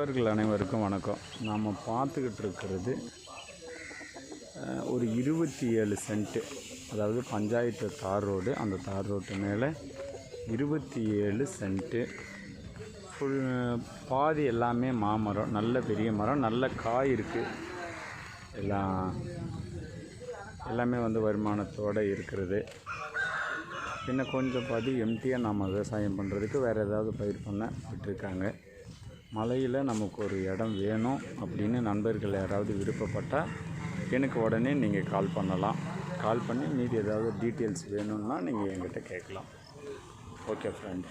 நண்பர்கள் அனைவருக்கும் வணக்கம். நாம் பார்த்துக்கிட்டு இருக்கிறது ஒரு இருபத்தி ஏழு சென்ட்டு அதாவது பஞ்சாயத்து தார் ரோடு. அந்த தார் ரோட்டு மேலே இருபத்தி ஏழு சென்ட்டு ஃபுல் பாதி எல்லாமே மாமரம் நல்ல பெரிய மரம் நல்ல காய் இருக்குது எல்லாம் எல்லாமே வந்து வருமானத்தோடு இருக்கிறது. இன்னும் கொஞ்சம் பாதி எம்டியாக நாம் விவசாயம் பண்ணுறதுக்கு வேறு ஏதாவது பயிர் பண்ண விட்டுருக்காங்க. மலையில் நமக்கு ஒரு இடம் வேணும் அப்படின்னு நண்பர்கள் யாராவது விருப்பப்பட்டால் எனக்கு உடனே நீங்கள் கால் பண்ணலாம். கால் பண்ணி மீதி ஏதாவது டீட்டெயில்ஸ் வேணும்னா நீங்கள் என்கிட்ட கேட்கலாம். Okay friend